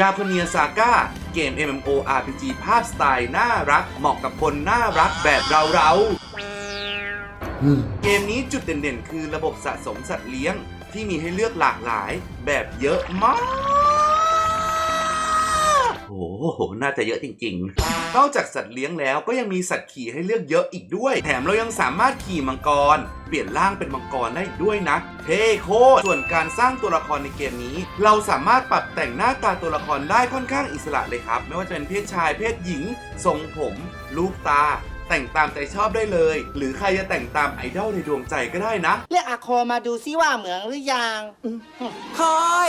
ดาพเนียซาก้าเกม MMORPG ภาพสไตล์น่ารัก เหมาะกับคนน่ารักแบบเราเราๆเกมนี้จุดเด่นๆ คือระบบสะสมสัตว์เลี้ยงที่มีให้เลือกหลากหลายแบบเยอะมาก หน่าจะเยอะจริง ๆ นอกจากสัตว์เลี้ยงแล้วก็ยังมีสัตว์ขี่ให้เลือกเยอะอีกด้วย แถมเรายังสามารถขี่มังกร เปลี่ยนร่างเป็นมังกรได้อีกด้วยนะ เท่โคตรส่วนการสร้างตัวละครในเกมนี้ เราสามารถปรับแต่งหน้าตาตัวละครได้ค่อนข้างอิสระเลยครับ ไม่ว่าจะเป็นเพศชาย เพศหญิง ทรงผม ลูกตาแต่งตามใจชอบได้เลย หรือใครจะแต่งตามไอดอลในดวงใจก็ได้นะ เรียกอาโคมาดูซิว่าเหมืองหรือยังอืมคอย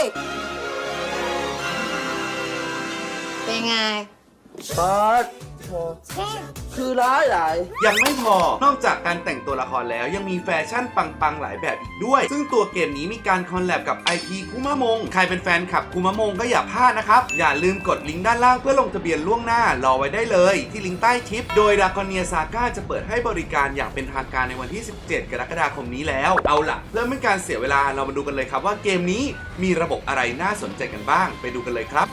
เป็นไงปาดคือร้ายหลาย ยังไม่พอ นอกจากการแต่งตัวละครแล้วยังมีแฟชั่นปังๆ หลายแบบอีกด้วย ซึ่งตัวเกมนี้มีการคอลแลบกับ IP คุมะมง ใครเป็นแฟนคลับคุมะมงก็อย่าพลาดนะครับ อย่าลืมกดลิงก์ด้านล่างเพื่อลงทะเบียนล่วงหน้า รอไว้ได้เลย ที่ลิงก์ใต้คลิป โดยดากอนเนียซาก้าจะเปิดให้บริการอย่างเป็นทางการในวันที่ 17 กรกฎาคมนี้แล้ว เอาล่ะ เพื่อไม่ให้การเสียเวลาเรามาดูกันเลยครับว่าเกมนี้มีระบบอะไรน่าสนใจกันบ้าง ไปดูกันเลยครับ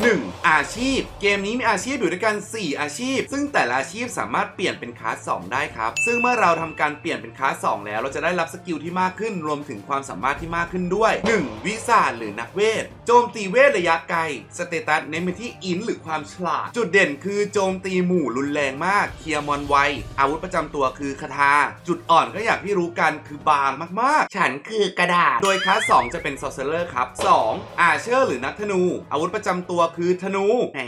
1. อาชีพ เกมนี้มีอาชีพอยู่ด้วยกัน 4 อาชีพ ซึ่งแต่ละอาชีพสามารถเปลี่ยนเป็นคลาส2ได้ครับ ซึ่งเมื่อเราทำการเปลี่ยนเป็นคลาส2แล้ว เราจะได้รับสกิลที่มากขึ้น รวมถึงความสามารถที่มากขึ้นด้วย 1. วิสาหรือนักเวท โจมตีเวทระยะไกล สเตตัสเน้นไปที่อินหรือความฉลาด จุดเด่นคือโจมตีหมู่รุนแรงมาก เคลียร์มอนไว อาวุธประจำตัวคือคาถา จุดอ่อนก็อย่างที่รู้กันคือบางมากๆ ฉันคือกระดาษ โดยคลาส2จะเป็น sorcerer ครับ 2. อาเชอร์หรือนักธนู อาวุธประจำตัวคือธนแหม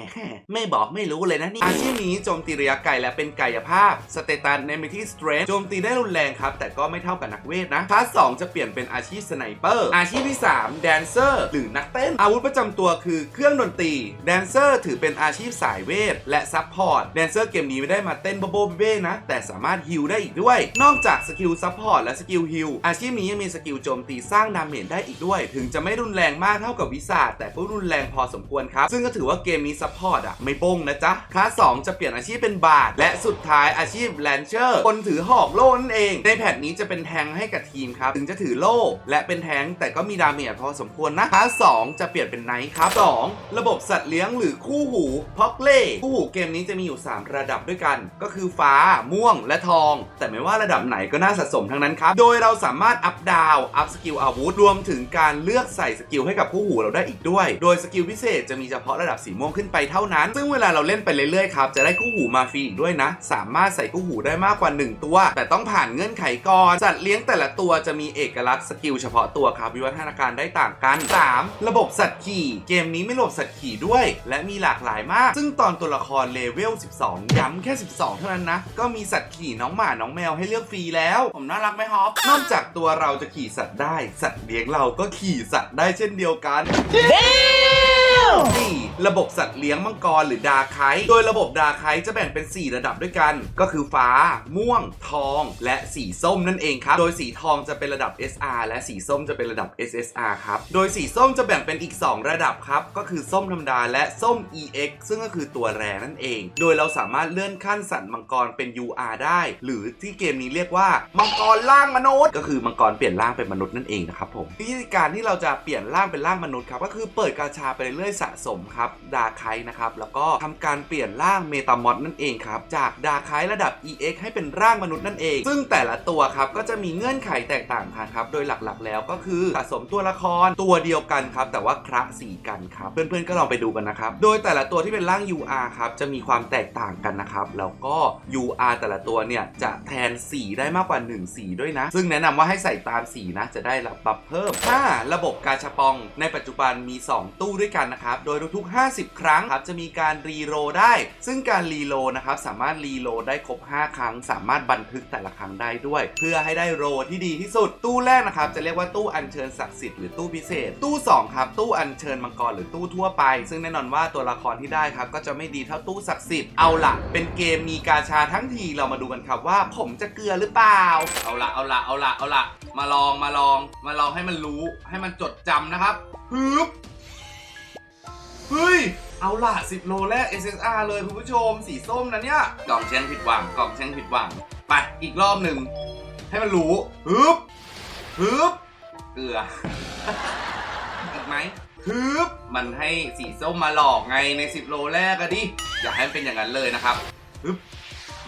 ไม่บอกไม่รู้เลยนะนี่ อาชีพนี้โจมตีระยะไกลและเป็นกายภาพ สเตตัสในมิที่ strength โจมตีได้รุนแรงครับ แต่ก็ไม่เท่ากับนักเวทนะคลาส2จะเปลี่ยนเป็นอาชีพสไนเปอร์ อาชีพที่ 3 แดนเซอร์ หรือนักเต้น อาวุธประจำตัวคือเครื่องดนตรี แดนเซอร์ถือเป็นอาชีพสายเวท และซัพพอร์ต แดนเซอร์เกมนี้ไม่ได้มาเต้นโบโบเบ้นะ แต่สามารถฮิลได้อีกด้วย นอกจากสกิลซัพพอร์ตและสกิลฮิล อาชีพนี้ยังมีสกิลโจมตีสร้างดาเมจได้อีกด้วย ถึงจะไม่รุนแรงมากเท่ากับวิสาดแต่ก็รุนแรงพอสมควรครับ ซึ่งก็ถือว่าเกมนี้ซัพพอร์ตอะไม่บ้งนะจ๊ะคลาส2จะเปลี่ยนอาชีพเป็นบาท และสุดท้ายอาชีพแลนเชอร์คนถือหอกโล่นั่นเอง ในแพทนี้จะเป็นแทงให้กับทีมครับ ถึงจะถือโล่ และเป็นแทงแต่ก็มีดาเมจพอสมควรนะคลาส2จะเปลี่ยนเป็นไนท์ครับ 2. ระบบสัตว์เลี้ยงหรือคู่หูพ็อกเล่คู่หูเกมนี้จะมีอยู่ 3 ระดับด้วยกัน ก็คือฟ้า ม่วงและทอง แต่ไม่ว่าระดับไหนก็น่าสะสมทั้งนั้นครับ โดยเราสามารถอัพดาวอัพสกิลอาวุธรวมถึงการเลือกใส่สกิลให้กับคู่หูเราได้อีกด้วย โดยสกิลพิเศษจะมีเฉพาะระดับสีม่วงขึ้นไปเท่านั้น ซึ่งเวลาเราเล่นไปเรื่อยๆครับจะได้คู่หูมาฟรีอีกด้วยนะ สามารถใส่คู่หูได้มากกว่า 1 ตัว แต่ต้องผ่านเงื่อนไขก่อนสัตว์เลี้ยงแต่ละตัวจะมีเอกลักษณ์สกิลเฉพาะตัวครับวิวัฒนาการได้ต่างกัน 3. ระบบสัตว์ขี่ เกมนี้ไม่ระบบสัตว์ขี่ด้วย และมีหลากหลายมาก ซึ่งตอนตัวละครเลเวล 12 ย้ำแค่ 12 เท่านั้นนะ ก็มีสัตว์ขี่น้องหมาน้องแมวให้เลือกฟรีแล้ว ผมน่ารักไหมฮอปนอกจากตัวเราจะขี่สัตว์ได้ สัตว์เลี้ยงเราก็ขี่สัตว์ได้เช่นเดียวกัน 4. ระบบสัตว์เลี้ยงมังกรหรือดาไคโดยระบบดาไคจะแบ่งเป็น 4 ระดับด้วยกัน ก็คือฟ้า ม่วง ทอง และสีส้มนั่นเองครับ โดยสีทองจะเป็นระดับ SR และสีส้มจะเป็นระดับ SSR ครับ โดยสีส้มจะแบ่งเป็นอีก 2 ระดับครับ ก็คือส้มธรรมดาและส้ม EX ซึ่งก็คือตัวแรนั่นเอง โดยเราสามารถเลื่อนขั้นสัตว์มังกรเป็น UR ได้ หรือที่เกมนี้เรียกว่ามังกรล่างมนุษย์ ก็คือมังกรเปลี่ยนร่างเป็นมนุษย์นั่นเองนะครับผมวิธีการที่เราจะเปลี่ยนร่างเป็นร่างมนุษย์ครับก็คือเปิดกาชาไปเรื่อยสะสมครับดาไคนะครับแล้วก็ทำการเปลี่ยนร่างเมตามอดนั่นเองครับจากดาไคระดับ EX ให้เป็นร่างมนุษย์นั่นเอง ซึ่งแต่ละตัวครับก็จะมีเงื่อนไขแตกต่างกันครับโดยหลักๆ แล้วก็คือสะสมตัวละครตัวเดียวกันครับแต่ว่าคระสีกันครับเพื่อนๆก็ลองไปดูกันนะครับโดยแต่ละตัวที่เป็นร่าง UR ครับจะมีความแตกต่างกันนะครับแล้วก็ UR แต่ละตัวเนี่ยจะแทนสีได้มากกว่า 1 สีด้วยนะ ซึ่งแนะนำว่าให้ใส่ตามสีนะจะได้รับบัฟเพิ่ม 5. ระบบกาชาปองในปัจจุบันมี 2 ตู้ด้วยกันนะครับโดยทุกๆ50 ครั้งครับจะมีการรีโหลดได้ ซึ่งการรีโหลดนะครับสามารถรีโหลดได้ครบ 5 ครั้ง สามารถบันทึกแต่ละครั้งได้ด้วย เพื่อให้ได้โรที่ดีที่สุด ตู้แรกนะครับจะเรียกว่าตู้อัญเชิญศักดิ์สิทธิ์หรือตู้พิเศษ ตู้2ครับตู้อัญเชิญมังกรหรือตู้ทั่วไป ซึ่งแน่นอนว่าตัวละครที่ได้ครับก็จะไม่ดีเท่าตู้ศักดิ์สิทธิ์เอาล่ะเป็นเกมมีกาชาทั้งทีเรามาดูกันครับว่าผมจะเกลือหรือเปล่า เอาละเอาละเอาละเอาละมาลองมาลอง มาลองให้มันรู้ให้มันจดจำนะครับฮึบ เฮ้ย เอาล่ะ 10 โลแรก SSR เลยคุณผู้ชม สีส้มนะเนี่ย กล่องแช่งผิดหวัง กล่องแช่งผิดหวัง ไป อีกรอบหนึ่ง ให้มันรู้ฮึบฮึบเกลือ อีกไหมฮึบมันให้สีส้มมาหลอกไงใน 10 โลแรกอะดิ อย่าให้มันเป็นอย่างนั้นเลยนะครับฮึบ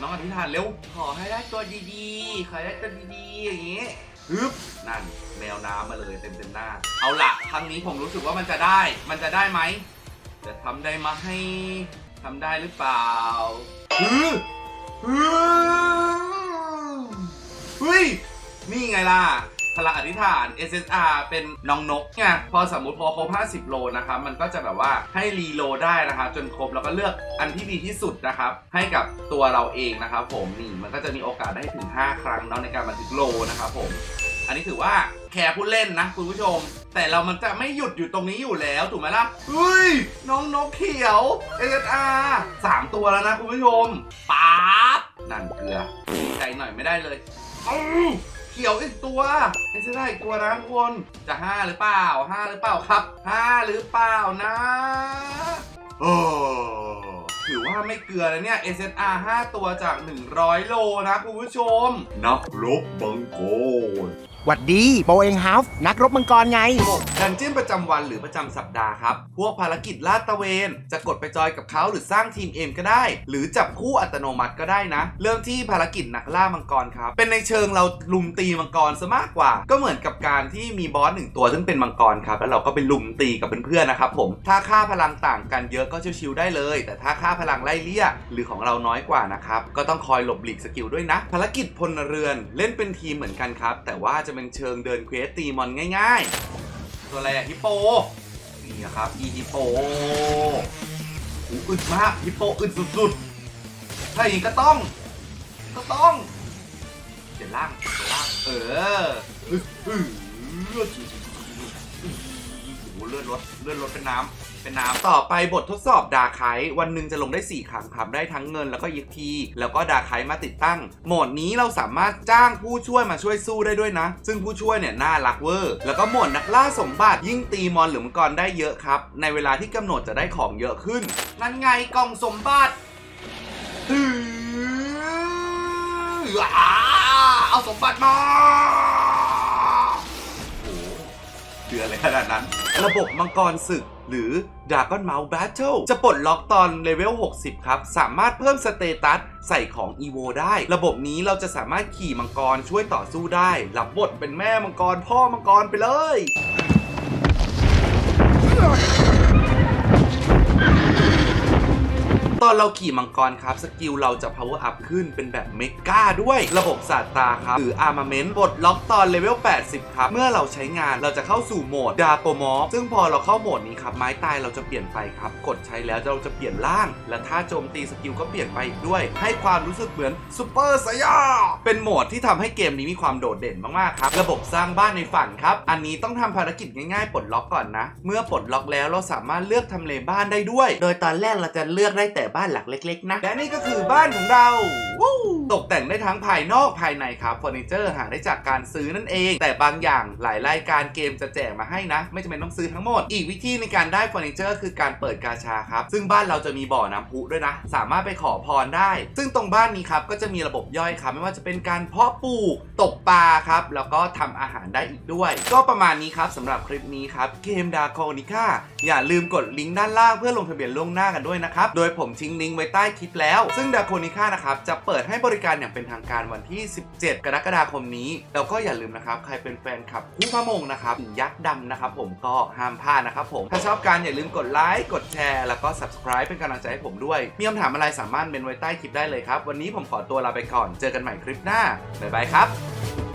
น้องอธิษฐานเร็ว ขอให้ได้ตัวดีๆ ขอให้ได้ตัวดีๆ อย่างงี้ฮึบนั่นแมวน้ำมาเลยเต็มเต็มๆหน้า เอาละครั้งนี้ผมรู้สึกว่ามันจะได้ มันจะได้ไหม จะทำได้ไหมทำได้หรือเปล่าฮึฮึเฮ้ย นี่ไงล่ะ พลังอธิษฐาน SSR เป็นน้องนกไงพอสมมติพอครบ 50 โลนะครับ มันก็จะแบบว่าให้รีโลได้นะครับ จนครบแล้วก็เลือกอันที่ดีที่สุดนะครับ ให้กับตัวเราเองนะครับผมนี่มันก็จะมีโอกาสได้ถึง 5 ครั้งเนาะในการบันทึกโลนะครับผม อันนี้ถือว่า แคร์ผู้เล่นนะคุณผู้ชม แต่เรามันจะไม่หยุดอยู่ตรงนี้อยู่แล้วถูกไหมล่ะเฮ้ย น้องนกเขียว SSR สามตัวแล้วนะคุณผู้ชมป๊าบนั่นเกลือใจหน่อยไม่ได้เลยเขียวอีกตัวเอสได้อีกตัวนะทุกคนจะห้าหรือเปล่าห้าหรือเปล่าครับห้าหรือเปล่านะโอ้ถือว่าไม่เกลือแล้วเนี่ย SSR 5 ตัวจาก 100 โลนะคุณผู้ชม นักรบบังโกน หวัดดีโบเองฮาฟนักรบมังกรไง ดันเจี้ยนประจำวันหรือประจำสัปดาห์ครับ พวกภารกิจลาดตระเวน จะกดไปจอยกับเขาหรือสร้างทีมเองก็ได้ หรือจับคู่อัตโนมัติก็ได้นะ เริ่มที่ภารกิจนักล่ามังกรครับ เป็นในเชิงเราลุมตีมังกรซะมากกว่า ก็เหมือนกับการที่มีบอสหนึ่งตัวซึ่งเป็นมังกรครับ แล้วเราก็ไปลุมตีกับเพื่อนๆนะครับผม ถ้าค่าพลังต่างกันเยอะก็ชิวๆได้เลย แต่ถ้าค่าพลังไล่เลี่ยหรือของเราน้อยกว่านะครับ ก็ต้องคอยหลบหลีกสกิลด้วยนะ ภารกิจพลเรือนเล่นเป็นทีมเหมือนกันครับ แต่ว่าจะเป็นเชิงเดินเควสตีมอนง่ายๆ ตัวอะไรอะฮิปโป นี่นะครับ อีฮิปโปอูอึดมากฮิปโปอึดสุดๆ ถ้าอย่างนี้ก็ต้อง ก็ต้องเดี๋ยวล่างเดี๋ยวล่าง เอออึดอึดโอ้ โหเลือดรถเลือดรถเป็นน้ำเป็นน้ำต่อไปบททดสอบดาไควันหนึ่งจะลงได้ 4 ครั้งครับได้ทั้งเงินแล้วก็ยิพีแล้วก็ดาไคมาติดตั้ง โหมดนี้เราสามารถจ้างผู้ช่วยมาช่วยสู้ได้ด้วยนะ ซึ่งผู้ช่วยเนี่ยน่ารักเวอร์แล้วก็โหมดนักล่าสมบัติยิ่งตีมอนหรือมังกรได้เยอะครับ ในเวลาที่กำหนดจะได้ของเยอะขึ้น นั่นไงกล่องสมบัติอืออาเอาสมบัติมา คืออะไรขนาดนั้น ระบบมังกรศึกหรือ Dragon Mouse Battle จะปลดล็อกตอนเลเวล 60 ครับ สามารถเพิ่มสเตตัสใส่ของ EVO ได้ ระบบนี้เราจะสามารถขี่มังกรช่วยต่อสู้ได้ รับบทเป็นแม่มังกรพ่อมังกรไปเลย ตอนเราขี่มังกรครับ สกิลเราจะ power up ขึ้นเป็นแบบเมกาด้วย ระบบศาตาครับ หรือ armament ปลดล็อกตอนเลเวล 80 ครับ เมื่อเราใช้งานเราจะเข้าสู่โหมดดาโปมอฟซึ่งพอเราเข้าโหมดนี้ครับ ไม้ตายเราจะเปลี่ยนไปครับ กดใช้แล้วเราจะเปลี่ยนร่าง และถ้าโจมตีสกิลก็เปลี่ยนไปอีกด้วย ให้ความรู้สึกเหมือนซูเปอร์ไซยาเป็นโหมดที่ทำให้เกมนี้มีความโดดเด่นมากๆครับ ระบบสร้างบ้านในฝันครับ อันนี้ต้องทำภารกิจง่ายๆปลดล็อกก่อนนะ เมื่อปลดล็อกแล้วเราสามารถเลือกทำเลบ้านได้ด้วย โดยตอนแรกเราจะเลือกได้แต่บ้านหลักเล็กๆนะและนี่ก็คือบ้านของเราวู้ตกแต่งได้ทั้งภายนอกภายในครับเฟอร์นิเจอร์หาได้จากการซื้อนั่นเอง แต่บางอย่างหลายรายการเกมจะแจกมาให้นะ ไม่จำเป็นต้องซื้อทั้งหมด อีกวิธีในการได้เฟอร์นิเจอร์คือการเปิดกาชาครับ ซึ่งบ้านเราจะมีบ่อน้ำพุด้วยนะ สามารถไปขอพรได้ ซึ่งตรงบ้านนี้ครับก็จะมีระบบย่อยครับ ไม่ว่าจะเป็นการเพาะปลูกตกปลาครับ แล้วก็ทำอาหารได้อีกด้วย ก็ประมาณนี้ครับสำหรับคลิปนี้ครับเกมดาโคนิก้าอย่าลืมกดลิงก์ด้านล่างเพื่อลงทะเบียนล่วงหน้ากันด้วยนะครับโดยผมทิ้งลิงก์ไว้ใต้คลิปแล้ว ซึ่งดาโคนิก้านะครับจะเปิดให้บริการอย่างเป็นทางการวันที่ 17 กรกฎาคมนี้แล้วก็อย่าลืมนะครับ ใครเป็นแฟนคลับคู่พระมงนะครับยักษ์ดำนะครับผมก็ห้ามพลาดนะครับผม ถ้าชอบการอย่าลืมกดไลค์กดแชร์แล้วก็ subscribe เป็นกำลังใจให้ผมด้วย มีคำถามอะไรสามารถเมนไว้ใต้คลิปได้เลยครับ วันนี้ผมขอตัวลาไปก่อน เจอกันใหม่คลิปหน้าบ๊ายบายครับ